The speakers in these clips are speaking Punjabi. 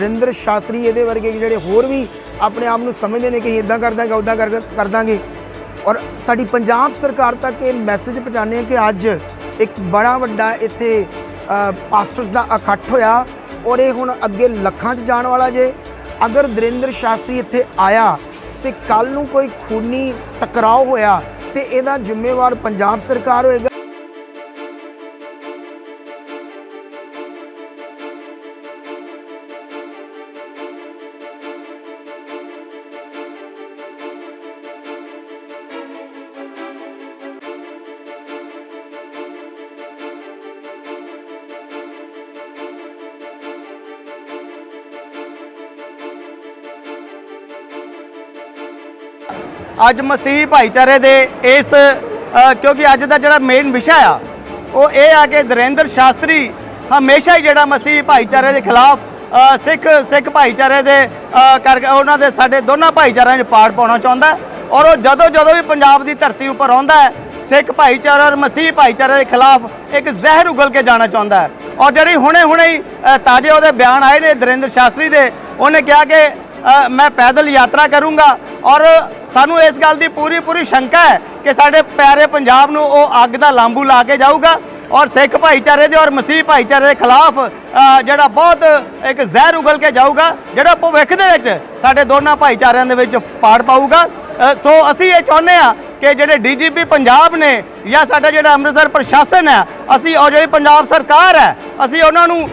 ਦਰਿੰਦਰ ਸ਼ਾਸਤਰੀ ਇਹਦੇ ਵਰਗੇ ਜਿਹੜੇ ਹੋਰ ਵੀ ਆਪਣੇ ਆਪ ਨੂੰ ਸਮਝਦੇ ਨੇ ਕਿ ਇਦਾਂ ਕਰਦਾਂਗੇ ਉਦਾਂ ਕਰ ਦਾਂਗੇ। ਔਰ ਸਾਡੀ ਪੰਜਾਬ ਸਰਕਾਰ ਤੱਕ ਇਹ ਮੈਸੇਜ ਪਹੁੰਚਾਉਂਦੇ ਹਾਂ ਕਿ ਅੱਜ ਇੱਕ ਬੜਾ ਵੱਡਾ ਇੱਥੇ ਪਾਸਟਰਸ ਦਾ ਇਕੱਠ ਹੋਇਆ ਔਰ ਇਹ ਹੁਣ ਅੱਗੇ ਲੱਖਾਂ 'ਚ ਜਾਣ ਵਾਲਾ ਜੇ। ਅਗਰ ਦਰਿੰਦਰ ਸ਼ਾਸਤਰੀ ਇੱਥੇ ਆਇਆ ਤੇ ਕੱਲ ਨੂੰ ਕੋਈ ਖੂਨੀ ਟਕਰਾਅ ਹੋਇਆ ਤੇ ਇਹਦਾ ਜ਼ਿੰਮੇਵਾਰ ਪੰਜਾਬ ਸਰਕਾਰ ਹੋਏਗਾ। ਅੱਜ ਮਸੀਹ ਭਾਈਚਾਰੇ ਦੇ ਇਸ ਕਿਉਂਕਿ ਅੱਜ ਦਾ ਜਿਹੜਾ ਮੇਨ ਵਿਸ਼ਾ ਆ, ਉਹ ਇਹ ਆ ਕਿ ਦਰਿੰਦਰ ਸ਼ਾਸਤਰੀ ਹਮੇਸ਼ਾ ਹੀ ਜਿਹੜਾ ਮਸੀਹ ਭਾਈਚਾਰੇ ਦੇ ਖਿਲਾਫ ਸਿੱਖ ਸਿੱਖ ਭਾਈਚਾਰੇ ਦੇ ਕਰਕੇ ਉਹਨਾਂ ਦੇ ਸਾਡੇ ਦੋਨਾਂ ਭਾਈਚਾਰਿਆਂ 'ਚ ਪਾੜ ਪਾਉਣਾ ਚਾਹੁੰਦਾ ਔਰ ਉਹ ਜਦੋਂ ਜਦੋਂ ਵੀ ਪੰਜਾਬ ਦੀ ਧਰਤੀ ਉੱਪਰ ਆਉਂਦਾ ਹੈ, ਸਿੱਖ ਭਾਈਚਾਰਾ ਔਰ ਮਸੀਹ ਭਾਈਚਾਰੇ ਦੇ ਖਿਲਾਫ ਇੱਕ ਜ਼ਹਿਰ ਉਗਲ ਕੇ ਜਾਣਾ ਚਾਹੁੰਦਾ ਹੈ ਔਰ ਜਿਹੜੀ ਹੁਣੇ ਹੁਣੇ ਹੀ ਤਾਜ਼ੇ ਉਹਦੇ ਬਿਆਨ ਆਏ ਨੇ ਦਰਿੰਦਰ ਸ਼ਾਸਤਰੀ ਦੇ, ਉਹਨੇ ਕਿਹਾ ਕਿ ਮੈਂ ਪੈਦਲ ਯਾਤਰਾ ਕਰੂੰਗਾ ਔਰ ਸਾਨੂੰ ਇਸ ਗੱਲ ਦੀ ਪੂਰੀ ਪੂਰੀ ਸ਼ੰਕਾ ਹੈ ਕਿ ਸਾਡੇ ਪਿਆਰੇ ਪੰਜਾਬ ਨੂੰ ਉਹ ਅੱਗ ਦਾ ਲਾਂਬੂ ਲਾ ਕੇ ਜਾਊਗਾ ਔਰ ਸਿੱਖ ਭਾਈਚਾਰੇ ਦੇ ਔਰ ਮਸੀਹ ਭਾਈਚਾਰੇ ਦੇ ਖਿਲਾਫ ਜਿਹੜਾ ਬਹੁਤ ਇੱਕ ਜ਼ਹਿਰ ਉਗਲ ਕੇ ਜਾਊਗਾ, ਜਿਹੜਾ ਭਵਿੱਖ ਦੇ ਵਿੱਚ ਸਾਡੇ ਦੋਨਾਂ ਭਾਈਚਾਰਿਆਂ ਦੇ ਵਿੱਚ ਪਾੜ ਪਾਊਗਾ। ਸੋ ਅਸੀਂ ਇਹ ਚਾਹੁੰਦੇ ਆ ਕਿ ਜਿਹੜੇ ਡੀਜੀਪੀ ਪੰਜਾਬ ਨੇ ਜਾਂ ਸਾਡਾ ਜਿਹੜਾ ਅੰਮ੍ਰਿਤਸਰ ਪ੍ਰਸ਼ਾਸਨ ਹੈ, ਅਸੀਂ ਔਰ ਜਿਹੜੀ ਪੰਜਾਬ ਸਰਕਾਰ ਹੈ, ਅਸੀਂ ਉਹਨਾਂ ਨੂੰ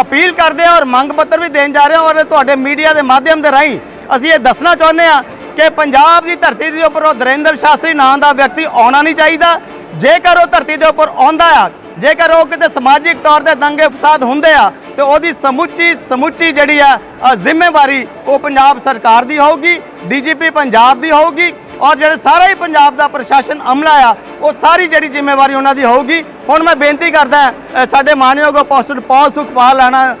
ਅਪੀਲ ਕਰਦੇ ਹਾਂ ਔਰ ਮੰਗ ਪੱਤਰ ਵੀ ਦੇਣ ਜਾ ਰਹੇ ਹਾਂ ਔਰ ਤੁਹਾਡੇ ਮੀਡੀਆ ਦੇ ਮਾਧਿਅਮ ਦੇ ਰਾਹੀਂ ਅਸੀਂ ਇਹ ਦੱਸਣਾ ਚਾਹੁੰਦੇ ਹਾਂ ਕਿ ਪੰਜਾਬ ਦੀ ਧਰਤੀ ਦੇ ਉੱਪਰ ਉਹ ਦਰਿੰਦਰ ਸ਼ਾਸਤਰੀ ਨਾਂ ਦਾ ਵਿਅਕਤੀ ਆਉਣਾ ਨਹੀਂ ਚਾਹੀਦਾ। ਜੇਕਰ ਉਹ ਧਰਤੀ ਦੇ ਉੱਪਰ ਆਉਂਦਾ ਆ, ਜੇਕਰ ਉਹ ਕਿਤੇ ਸਮਾਜਿਕ ਤੌਰ ਤੇ ਦੰਗੇ ਫਸਾਦ ਹੁੰਦੇ ਆ, ਤੇ ਉਹਦੀ ਸਮੁੱਚੀ ਸਮੁੱਚੀ ਜਿਹੜੀ ਆ ਜ਼ਿੰਮੇਵਾਰੀ ਉਹ ਪੰਜਾਬ ਸਰਕਾਰ ਦੀ ਹੋਊਗੀ, ਡੀਜੀਪੀ ਪੰਜਾਬ ਦੀ ਹੋਊਗੀ ਔਰ ਜਿਹੜੇ ਸਾਰਾ ਹੀ ਪੰਜਾਬ ਦਾ ਪ੍ਰਸ਼ਾਸਨ ਅਮਲਾ ਆ, ਉਹ ਸਾਰੀ ਜਿਹੜੀ ਜ਼ਿੰਮੇਵਾਰੀ ਉਹਨਾਂ ਦੀ ਹੋਊਗੀ। ਹੁਣ ਮੈਂ ਬੇਨਤੀ ਕਰਦਾ ਸਾਡੇ ਮਾਨਯੋਗ apostle Paul Sukhpal Rana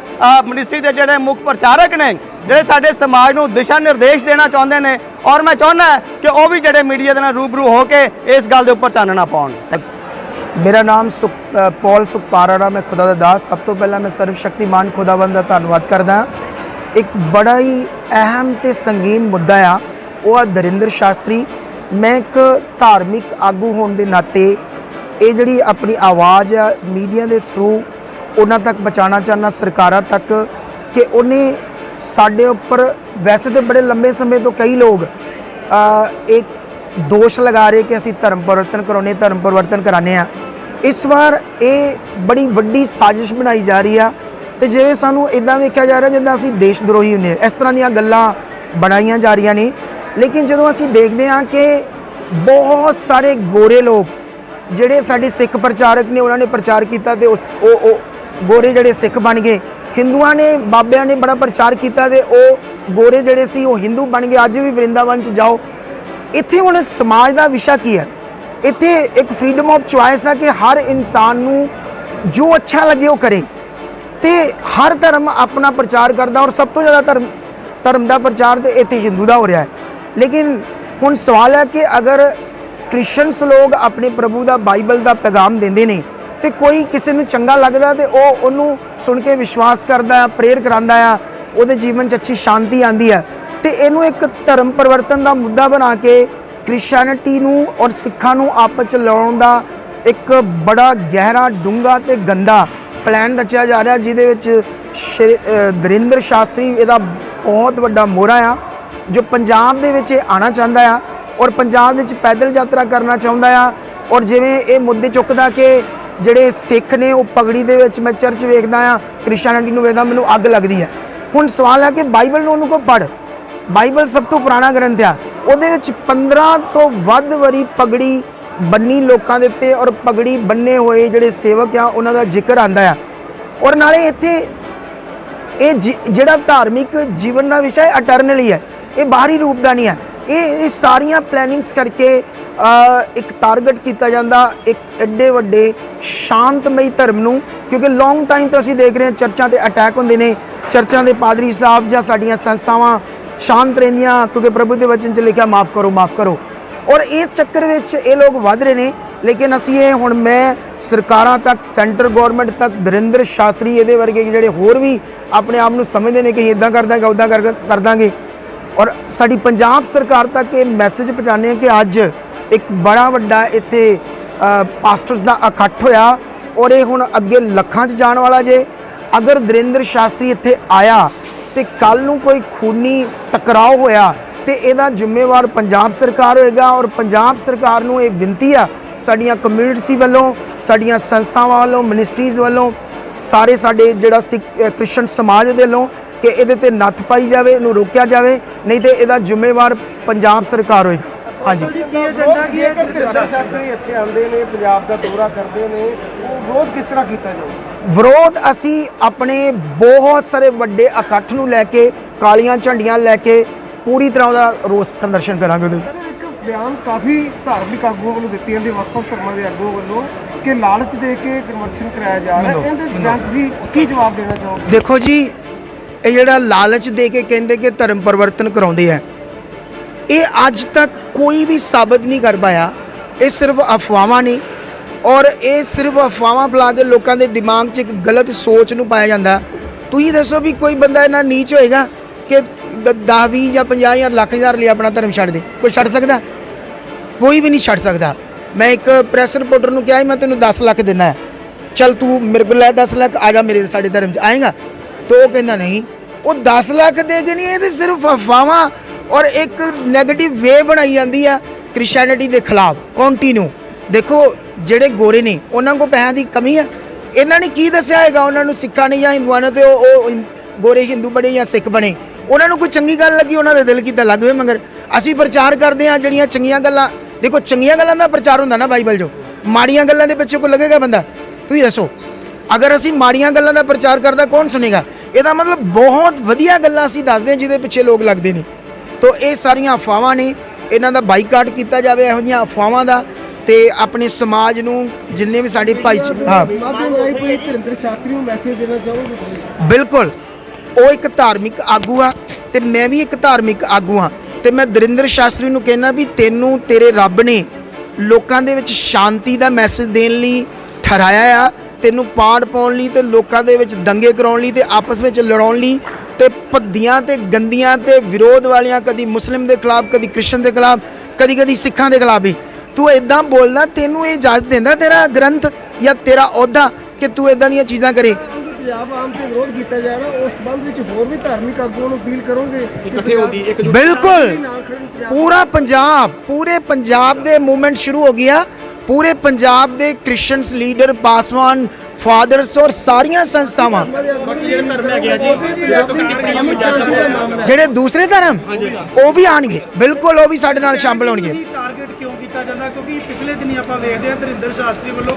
ministry ਦੇ ਜਿਹੜੇ ਮੁੱਖ ਪ੍ਰਚਾਰਕ ਨੇ ਜਿਹੜੇ ਸਾਡੇ ਸਮਾਜ ਨੂੰ ਦਿਸ਼ਾ ਨਿਰਦੇਸ਼ ਦੇਣਾ ਚਾਹੁੰਦੇ ਨੇ ਔਰ ਮੈਂ ਚਾਹੁੰਦਾ ਕਿ ਉਹ ਵੀ ਜਿਹੜੇ ਮੀਡੀਆ ਦੇ ਨਾਲ ਰੂਬਰੂ ਹੋ ਕੇ ਇਸ ਗੱਲ ਦੇ ਉੱਪਰ ਚਾਨਣਾ ਪਾਉਣ। ਮੇਰਾ ਨਾਮ ਸੁਖ ਅ, ਪੌਲ ਸੁਖਪਾਰਾੜਾ ਮੈਂ ਖੁਦਾ ਦਾ ਦਾਸ। ਸਭ ਤੋਂ ਪਹਿਲਾਂ ਮੈਂ ਸਰਵ ਸ਼ਕਤੀਮਾਨ ਖੁਦਾਵੰਦ ਦਾ ਧੰਨਵਾਦ ਕਰਦਾ ਇੱਕ ਬੜਾ ਹੀ ਅਹਿਮ ਤੇ ਸੰਗੀਨ ਮੁੱਦਾ ਆ ਉਹ ਆ ਦਰਿੰਦਰ ਸ਼ਾਸਤਰੀ। ਮੈਂ ਇੱਕ ਧਾਰਮਿਕ ਆਗੂ ਹੋਣ ਦੇ ਨਾਤੇ ਇਹ ਜਿਹੜੀ ਆਪਣੀ ਆਵਾਜ਼ ਆ ਮੀਡੀਆ ਦੇ ਥਰੂ ਉਹਨਾਂ ਤੱਕ ਪਹੁੰਚਾਉਣਾ ਚਾਹੁੰਦਾ ਸਰਕਾਰਾਂ ਤੱਕ ਕਿ ਉਹਨੇ ਸਾਡੇ ਉੱਪਰ ਵੈਸੇ ਤੇ ਬੜੇ ਲੰਬੇ ਸਮੇਂ ਤੋਂ ਕਈ ਲੋਕ ਅ, ਇੱਕ ਦੋਸ਼ ਲਗਾ ਰਹੇ ਕਿ ਅਸੀਂ ਧਰਮ ਪਰਿਵਰਤਨ ਕਰਾਉਣੇ ਧਰਮ ਪਰਿਵਰਤਨ ਕਰਾਣੇ ਆ ਇਸ ਵਾਰ ਇਹ ਬੜੀ ਵੱਡੀ ਸਾਜ਼ਿਸ਼ ਬਣਾਈ ਜਾ ਰਹੀ ਆ ਤੇ ਜੇ ਸਾਨੂੰ ਇਦਾਂ ਵੇਖਿਆ ਜਾ ਰਿਹਾ ਜਿੱਦਾਂ ਅਸੀਂ ਦੇਸ਼ ਦਰੋਹੀ ਹੁੰਦੇ ਇਸ ਤਰ੍ਹਾਂ ਦੀਆਂ ਗੱਲਾਂ ਬਣਾਈਆਂ ਜਾ ਰਹੀਆਂ ਨੇ। ਲੇਕਿਨ ਜਦੋਂ ਅਸੀਂ ਦੇਖਦੇ ਹਾਂ ਕਿ ਬਹੁਤ ਸਾਰੇ ਗੋਰੇ ਲੋਕ ਜਿਹੜੇ ਸਾਡੇ ਸਿੱਖ ਪ੍ਰਚਾਰਕ ਨੇ ਉਹਨਾਂ ਨੇ ਪ੍ਰਚਾਰ ਕੀਤਾ ਤੇ ਉਸ ਉਹ ਉਹ ਗੋਰੇ ਜਿਹੜੇ ਸਿੱਖ ਬਣ ਗਏ। ਹਿੰਦੂਆਂ ਨੇ, ਬਾਬਿਆਂ ਨੇ ਬੜਾ ਪ੍ਰਚਾਰ ਕੀਤਾ ਤੇ ਉਹ ਗੋਰੇ ਜਿਹੜੇ ਸੀ ਉਹ ਹਿੰਦੂ ਬਣ ਗਏ। ਅੱਜ ਵੀ ਵਰਿੰਦਾਵਨ ਚ ਜਾਓ। ਇੱਥੇ ਹੁਣ ਸਮਾਜ ਦਾ ਵਿਸ਼ਾ ਕੀ ਹੈ? ਇੱਥੇ ਇੱਕ ਫਰੀडम ਆਫ ਚੁਆਇਸ ਹੈ ਕਿ ਹਰ ਇਨਸਾਨ ਨੂੰ ਜੋ ਅੱਛਾ ਲੱਗੇ ਉਹ ਕਰੇ। ਤੇ ਹਰ ਧਰਮ ਆਪਣਾ ਪ੍ਰਚਾਰ ਕਰਦਾ ਔਰ ਸਭ ਤੋਂ ਜ਼ਿਆਦਾ ਧਰਮ ਧਰਮ ਦਾ ਪ੍ਰਚਾਰ ਤੇ ਇੱਥੇ ਹਿੰਦੂ ਦਾ ਹੋ ਰਿਹਾ ਹੈ। ਲੇਕਿਨ ਹੁਣ ਸਵਾਲ ਹੈ ਕਿ ਅਗਰ ਕ੍ਰਿਸਚੀਅਨਸ ਲੋਕ ਆਪਣੇ ਪ੍ਰਭੂ ਦਾ ਬਾਈਬਲ ਦਾ ਪੈਗਾਮ ਦਿੰਦੇ ਨੇ ਤੇ ਕੋਈ ਕਿਸੇ ਨੂੰ ਚੰਗਾ ਲੱਗਦਾ ਤੇ ਉਹ ਉਹਨੂੰ ਸੁਣ ਕੇ ਵਿਸ਼ਵਾਸ ਕਰਦਾ ਹੈ ਪ੍ਰੇਰ ਕਰਾਂਦਾ ਆ, ਉਹਦੇ ਜੀਵਨ 'ਚ ਅੱਛੀ ਸ਼ਾਂਤੀ ਆਂਦੀ ਹੈ ਤੇ ਇਹਨੂੰ ਇੱਕ ਧਰਮ ਪਰਿਵਰਤਨ ਦਾ ਮੁੱਦਾ ਬਣਾ ਕੇ ਕ੍ਰਿਸਚੀਅਨਿਟੀ ਨੂੰ ਔਰ ਸਿੱਖਾਂ ਨੂੰ ਆਪਸ ਚ ਲਾਉਣ ਦਾ ਇੱਕ ਬੜਾ ਗਹਿਰਾ ਡੂੰਘਾ ਤੇ ਗੰਦਾ ਪਲਾਨ ਰਚਿਆ ਜਾ ਰਿਹਾ, ਜਿਹਦੇ ਵਿੱਚ ਸ਼੍ਰੀ- ਦਰਿੰਦਰ ਸ਼ਾਸਤਰੀ ਇਹਦਾ ਬਹੁਤ ਵੱਡਾ ਮੋਹਰਾ ਆ, ਜੋ ਪੰਜਾਬ ਦੇ ਵਿੱਚ ਇਹ ਆਣਾ ਚਾਹੁੰਦਾ ਆ ਔਰ ਪੰਜਾਬ ਦੇ ਵਿੱਚ ਪੈਦਲ ਯਾਤਰਾ ਕਰਨਾ ਚਾਹੁੰਦਾ ਆ ਔਰ ਜਿਵੇਂ ਇਹ ਮੁੱਦੇ ਚੁੱਕਦਾ ਕਿ ਜਿਹੜੇ ਸਿੱਖ ਨੇ, ਉਹ ਪਗੜੀ ਦੇ ਵਿੱਚ ਮੈਂ ਚਰਚ ਵੇਖਦਾ ਆ ਕ੍ਰਿਸਚੀਅਨਿਟੀ ਨੂੰ ਵੇਖਦਾ, ਮੈਨੂੰ ਅੱਗ ਲੱਗਦੀ ਹੈ। ਹੁਣ ਸਵਾਲ ਹੈ ਕਿ ਬਾਈਬਲ ਨੂੰ ਉਹਨੂੰ ਕੋ ਪੜ੍ਹ? ਬਾਈਬਲ ਸਭ ਤੋਂ ਪੁਰਾਣਾ ਗ੍ਰੰਥ ਆ। ਉਹਦੇ ਵਿੱਚ 15 ਤੋਂ ਵੱਧ ਵਾਰੀ ਪਗੜੀ ਬੰਨੀ ਲੋਕਾਂ ਦੇ ਉੱਤੇ ਔਰ ਪਗੜੀ ਬੰਨੇ ਹੋਏ ਜਿਹੜੇ ਸੇਵਕ ਆ, ਉਹਨਾਂ ਦਾ ਜ਼ਿਕਰ ਆਂਦਾ ਆ। ਔਰ ਨਾਲੇ ਇੱਥੇ ਇਹ ਜਿ- ਜਿਹੜਾ ਧਾਰਮਿਕ ਜੀਵਨ ਦਾ ਵਿਸ਼ਾ ਹੈ ਅਟਰਨਲੀ ਹੈ। ਇਹ ਬਾਹਰੀ ਰੂਪ ਦਾ ਨਹੀਂ ਹੈ। ਇਹ ਇਹ ਸਾਰੀਆਂ ਪਲੈਨਿੰਗਸ ਕਰਕੇ ਇੱਕ ਟਾਰਗੇਟ ਕੀਤਾ ਜਾਂਦਾ, ਇੱਕ ਐਡੇ ਵੱਡੇ ਸ਼ਾਂਤਮਈ ਧਰਮ ਨੂੰ, ਕਿਉਂਕਿ ਲੌਂਗ ਟਾਈਮ ਤੋਂ ਅਸੀਂ ਦੇਖ ਰਹੇ ਹਾਂ ਚਰਚਾਂ ਤੇ ਅਟੈਕ ਹੁੰਦੇ ਨੇ, ਚਰਚਾਂ ਦੇ ਪਾਦਰੀ ਸਾਹਿਬ ਜਾਂ ਸਾਡੀਆਂ ਸੰਸਥਾਵਾਂ ਸ਼ਾਂਤ ਰਹਿੰਦੀਆਂ, ਕਿਉਂਕਿ ਪ੍ਰਭੂ ਦੇ ਵਚਨ 'ਚ ਲਿਖਿਆ, ਮਾਫ ਕਰੋ ਮਾਫ ਕਰੋ। ਔਰ ਇਸ ਚੱਕਰ ਵਿੱਚ ਇਹ ਲੋਕ ਵੱਧ ਰਹੇ ਨੇ, ਲੇਕਿਨ ਅਸੀਂ ਇਹ ਹੁਣ ਮੈਂ ਸਰਕਾਰਾਂ ਤੱਕ ਸੈਂਟਰ ਗਵਰਨਮੈਂਟ ਤੱਕ, ਦਰਿੰਦਰ ਸ਼ਾਸਤਰੀ ਇਹਦੇ ਵਰਗੇ ਜਿਹੜੇ ਹੋਰ ਵੀ ਆਪਣੇ ਆਪ ਨੂੰ ਸਮਝਦੇ ਨੇ ਕਿ ਇਦਾਂ ਕਰ ਦਾਂਗੇ ਉਦਾਂ ਕਰ ਕਰ ਦਾਂਗੇ। ਔਰ ਸਾਡੀ ਪੰਜਾਬ ਸਰਕਾਰ ਤੱਕ ਇਹ ਮੈਸੇਜ ਪਹੁੰਚਾਉਂਦੇ ਹਾਂ ਕਿ ਅੱਜ ਇੱਕ ਬੜਾ ਵੱਡਾ ਇੱਥੇ ਪਾਸਟਰਸ ਦਾ ਇਕੱਠ ਹੋਇਆ ਔਰ ਇਹ ਹੁਣ ਅੱਗੇ ਲੱਖਾਂ 'ਚ ਜਾਣ ਵਾਲਾ ਜੇ। ਅਗਰ ਦਰਿੰਦਰ ਸ਼ਾਸਤਰੀ ਇੱਥੇ ਆਇਆ ਤੇ ਕੱਲ ਨੂੰ ਕੋਈ ਖੂਨੀ ਟਕਰਾਓ ਹੋਇਆ ਤੇ ਇਹਦਾ ਜ਼ਿੰਮੇਵਾਰ ਪੰਜਾਬ ਸਰਕਾਰ ਹੋਏਗਾ ਔਰ ਪੰਜਾਬ ਸਰਕਾਰ ਨੂੰ ਇਹ ਬੇਨਤੀ ਆ ਸਾਡੀਆਂ ਕਮਿਊਨਿਟੀ ਵੱਲੋਂ, ਸਾਡੀਆਂ ਸੰਸਥਾਵਾਂ ਵੱਲੋਂ ਮਿਨਿਸਟਰੀਜ਼ ਵੱਲੋਂ, ਸਾਰੇ ਸਾਡੇ ਜਿਹੜਾ ਸਿੱਖ ਕ੍ਰਿਸਚਨ ਸਮਾਜ ਦੇ ਵੱਲੋਂ ਕਿ ਇਹਦੇ ਤੇ ਨੱਥ ਪਾਈ ਜਾਵੇ, ਇਹਨੂੰ ਰੋਕਿਆ ਜਾਵੇ, ਨਹੀਂ ਤੇ ਇਹਦਾ ਜ਼ਿੰਮੇਵਾਰ ਪੰਜਾਬ ਸਰਕਾਰ ਹੋਏਗਾ। ਹਾਂਜੀ। ਕੀ ਏਜੰਡਾ ਕੀ ਹੈ? ਕਿ ਦਰਿੰਦਰ ਸ਼ਾਸਤਰੀ ਇੱਥੇ ਆਉਂਦੇ ਨੇ ਪੰਜਾਬ ਦਾ ਦੌਰਾ ਕਰਦੇ ਨੇ। ਉਹ ਵਿਰੋਧ ਕਿਸ ਤਰ੍ਹਾਂ ਕੀਤਾ ਜਾਊ? ਵਿਰੋਧ ਅਸੀਂ ਆਪਣੇ ਬਹੁਤ ਸਾਰੇ ਵੱਡੇ ਇਕੱਠ ਨੂੰ ਲੈ ਕੇ ਕਾਲੀਆਂ ਝੰਡੀਆਂ ਲੈ ਕੇ ਪੂਰੀ ਤਰ੍ਹਾਂ ਦਾ ਰੋਸ ਪ੍ਰਦਰਸ਼ਨ ਕਰਾਂਗੇ ਉਹਦੇ ਸਰ ਇੱਕ ਬਿਆਨ ਕਾਫੀ ਧਾਰਮਿਕ ਆਗੂਆਂ ਵੱਲੋਂ ਦਿੱਤੀ ਜਾਂਦੀ ਵੱਖ-ਵੱਖ ਧਰਮਾਂ ਦੇ ਆਗੂਆਂ ਵੱਲੋਂ ਕਿ ਲਾਲਚ ਦੇ ਕੇ ਕਨਵਰਸ਼ਨ ਕਰਾਇਆ ਜਾ ਰਿਹਾ ਹੈ। ਇਹਦੇ ਬਿਆਨ ਤੁਸੀਂ ਕੀ ਜਵਾਬ ਦੇਣਾ ਚਾਹੋਗੇ? ਦੇਖੋ ਜੀ ਇਹ ਜਿਹੜਾ ਲਾਲਚ ਦੇ ਕੇ ਕਹਿੰਦੇ ਕਿ ਧਰਮ ਪਰਿਵਰਤਨ ਕਰਾਉਂਦੇ ਆ ਇਹ ਅੱਜ ਤੱਕ ਕੋਈ ਵੀ ਸਾਬਤ ਨਹੀਂ ਕਰ ਪਾਇਆ। ਇਹ ਸਿਰਫ ਅਫਵਾਹਾਂ ਨੇ ਔਰ ਇਹ ਸਿਰਫ ਅਫਵਾਹਾਂ ਫੈਲਾ ਕੇ ਲੋਕਾਂ ਦੇ ਦਿਮਾਗ 'ਚ ਇੱਕ ਗਲਤ ਸੋਚ ਨੂੰ ਪਾਇਆ ਜਾਂਦਾ। ਤੁਸੀਂ ਦੱਸੋ ਵੀ ਕੋਈ ਬੰਦਾ ਇਹਨਾਂ ਨੀਚ ਹੋਏਗਾ ਕਿ 10 20 ਜਾਂ 50 ਜਾਂ ਲੱਖ ਹਜ਼ਾਰ ਲਈ ਆਪਣਾ ਧਰਮ ਛੱਡ ਦੇ। ਕੋਈ ਛੱਡ ਸਕਦਾ? ਕੋਈ ਵੀ ਨਹੀਂ ਛੱਡ ਸਕਦਾ। ਮੈਂ ਇੱਕ ਪ੍ਰੈਸ ਰਿਪੋਰਟਰ ਨੂੰ ਕਿਹਾ ਮੈਂ ਤੈਨੂੰ 10 ਲੱਖ ਦੇਣਾ ਹੈ। ਚਲ ਤੂੰ ਮੇਰੇ ਕੋਲ ਲੈ 10 ਲੱਖ, ਆ ਜਾ ਮੇਰੇ ਸਾਡੇ ਧਰਮ 'ਚ। ਆਏਗਾ? ਤੋ ਉਹ ਕਹਿੰਦਾ ਨਹੀਂ, ਉਹ 10 ਲੱਖ ਦੇ ਕੇ ਨਹੀਂ, ਇਹ ਤੇ ਸਿਰਫ ਅਫਵਾਹਾਂ ਔਰ ਇੱਕ 네ਗੇਟਿਵ ਵੇ ਬਣਾਈ ਜਾਂਦੀ ਆ ਕ੍ਰਿਸਚੀਅਨਿਟੀ ਦੇ ਖਿਲਾਫ ਕੰਟੀਨਿਊ ਦੇਖੋ, ਜਿਹੜੇ ਗੋਰੇ ਨੇ, ਉਹਨਾਂ ਕੋਲ ਪੈਸਿਆਂ ਦੀ ਕਮੀ ਆ। ਇਹਨਾਂ ਨੇ ਕੀ ਦੱਸਿਆ ਹੈਗਾ? ਉਹਨਾਂ ਨੂੰ ਸਿੱਖਾਂ ਨੇ ਜਾਂ ਹਿੰਦੂਆਂ ਨੇ ਤੇ ਉਹ ਗੋਰੇ ਹਿੰਦੂ ਬਣੇ ਜਾਂ ਸਿੱਖ ਬਣੇ। ਉਹਨਾਂ ਨੂੰ ਕੋਈ ਚੰਗੀ ਗੱਲ ਲੱਗੀ? ਉਹਨਾਂ ਦੇ ਦਿਲ ਕੀਤਾ ਲੱਗ ਹੋਏ ਮਗਰ ਅਸੀਂ ਪ੍ਰਚਾਰ ਕਰਦੇ ਆ ਜਿਹੜੀਆਂ ਚੰਗੀਆਂ ਗੱਲਾਂ। ਦੇਖੋ, ਚੰਗੀਆਂ ਗੱਲਾਂ ਦਾ ਪ੍ਰਚਾਰ ਹੁੰਦਾ ਨਾ ਬਾਈਬਲ 'ਚੋਂ। ਮਾੜੀਆਂ ਗੱਲਾਂ ਦੇ ਪਿੱਛੇ ਕੋ ਲੱਗੇਗਾ ਬੰਦਾ? ਤੁਸੀਂ ਦੱਸੋ। ਅਗਰ ਅਸੀਂ ਮਾੜੀਆਂ ਗੱਲਾਂ ਦਾ ਪ੍ਰਚਾਰ ਕਰਦਾ, ਕੌਣ ਸੁਣੇਗਾ ਇਹਦਾ ਮਤਲਬ ਬਹੁਤ ਵਧੀਆ ਗੱਲਾਂ ਅਸੀਂ ਦੱਸਦੇ ਹਾਂ, ਜਿਹਦੇ ਪਿੱਛੇ ਲੋਕ ਲੱਗਦੇ ਨੇ। ਤੋ ਇਹ ਸਾਰੀਆਂ ਅਫਵਾਹਾਂ ਨੇ ਇਹਨਾਂ ਦਾ ਬਾਈਕਾਟ ਕੀਤਾ ਜਾਵੇ ਇਹੋ ਜਿਹੀਆਂ ਅਫਵਾਹਾਂ ਦਾ ਤੇ ਆਪਣੇ ਸਮਾਜ ਨੂੰ ਜਿੰਨੇ ਵੀ ਸਾਡੇ ਭਾਈ ਹਾਂ। ਮਾਧਿਅਮ ਰਾਹੀਂ ਕੋਈ ਦਰਿੰਦਰ ਸ਼ਾਸਤਰੀ ਨੂੰ ਮੈਸੇਜ ਦੇਣਾ ਚਾਹੋਗੇ ਤੁਸੀਂ? ਬਿਲਕੁਲ। ਉਹ ਇੱਕ ਧਾਰਮਿਕ ਆਗੂ ਆ ਤੇ ਮੈਂ ਵੀ ਇੱਕ ਧਾਰਮਿਕ ਆਗੂ ਆ ਤੇ ਮੈਂ ਦਰਿੰਦਰ ਸ਼ਾਸਤਰੀ ਨੂੰ ਕਹਿਣਾ ਵੀ ਤੈਨੂੰ ਤੇਰੇ ਰੱਬ ਨੇ ਲੋਕਾਂ ਦੇ ਵਿੱਚ ਸ਼ਾਂਤੀ ਦਾ ਮੈਸੇਜ ਦੇਣ ਲਈ ਠਹਿਰਾਇਆ ਆ ਤੈਨੂੰ ਪਾੜ ਪਾਉਣ ਲਈ ਤੇ ਲੋਕਾਂ ਦੇ ਵਿੱਚ ਦੰਗੇ ਕਰਾਉਣ ਲਈ ਤੇ ਆਪਸ ਵਿੱਚ ਲੜਾਉਣ ਲਈ ਤੇ ਭੱਦੀਆਂ ਤੇ ਗੰਦੀਆਂ ਤੇ ਵਿਰੋਧ ਵਾਲੀਆਂ ਕਦੀ ਮੁਸਲਿਮ ਦੇ ਖਿਲਾਫ ਕਦੀ ਕ੍ਰਿਸਚਨ ਦੇ ਖਿਲਾਫ ਕਦੀ ਕਦੀ ਸਿੱਖਾਂ ਦੇ ਖਿਲਾਫ ਵੀ। ਤੂੰ ਇਦਾਂ ਬੋਲਦਾ ਤੈਨੂੰ ਇਹ ਇਜਾਜ਼ਤ ਦਿੰਦਾ ਤੇਰਾ ਗ੍ਰੰਥ ਜਾਂ ਤੇਰਾ ਅਹੁਦਾ ਕਿ ਤੂੰ ਇਦਾਂ ਦੀਆਂ ਚੀਜ਼ਾਂ ਕਰੇ? ਕਿ ਪੰਜਾਬ ਆਮ ਤੇ ਵਿਰੋਧ ਕੀਤਾ ਜਾ ਰਿਹਾ ਉਸ ਸੰਬੰਧ ਵਿੱਚ ਹੋਰ ਵੀ ਧਾਰਮਿਕ ਆਗੂਆਂ ਨੂੰ ਅਪੀਲ ਕਰੋਗੇ? ਇਕੱਠੇ ਹੋ ਗਈ ਬਿਲਕੁਲ! ਪੂਰਾ ਪੰਜਾਬ ਪੂਰੇ ਪੰਜਾਬ ਦੇ ਮੂਵਮੈਂਟ ਸ਼ੁਰੂ ਹੋ ਗਿਆ। ਪੂਰੇ ਪੰਜਾਬ ਦੇ ਕ੍ਰਿਸਚੀਅਨਸ ਲੀਡਰ ਪਾਸਵਾਨ ਫਾਦਰਸ ਔਰ ਸਾਰੀਆਂ ਸੰਸਥਾਵਾਂ। ਬਾਕੀ ਜਿਹੜੇ ਧਰਮ ਹੈਗੇ ਆ ਜੀ ਟਿੱਪਣੀਆਂ ਦਾ ਮਾਮਲਾ ਜਿਹੜੇ ਦੂਸਰੇ ਧਰਮ ਉਹ ਵੀ ਆਣਗੇ ਬਿਲਕੁਲ ਉਹ ਵੀ ਸਾਡੇ ਨਾਲ ਸ਼ਾਮਲ ਹੋਣਗੇ। ਟਾਰਗੇਟ ਕਿਉਂ ਕੀਤਾ ਜਾਂਦਾ? ਕਿਉਂਕਿ ਪਿਛਲੇ ਦਿਨੀ ਆਪਾਂ ਵੇਖਦੇ ਹਾਂ ਧਰਿੰਦਰ ਸ਼ਾਸਤਰੀ ਵੱਲੋਂ